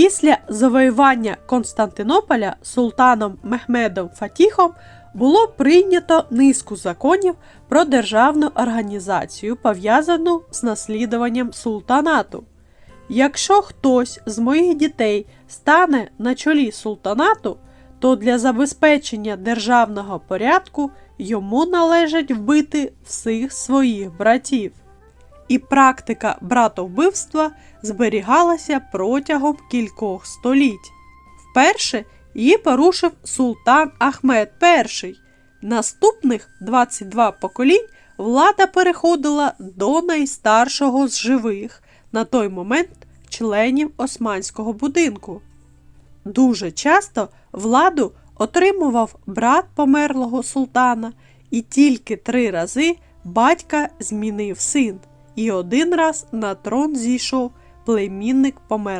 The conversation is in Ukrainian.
Після завоювання Константинополя султаном Мехмедом Фатіхом було прийнято низку законів про державну організацію, пов'язану з наслідуванням султанату. Якщо хтось з моїх дітей стане на чолі султанату, то для забезпечення державного порядку йому належить вбити всіх своїх братів. І практика братовбивства зберігалася протягом кількох століть. Вперше її порушив султан Ахмед І. Наступних 22 поколінь влада переходила до найстаршого з живих на той момент членів османського будинку. Дуже часто владу отримував брат померлого султана, і тільки три рази батька змінив син, і один раз на трон зійшов племінник померлого.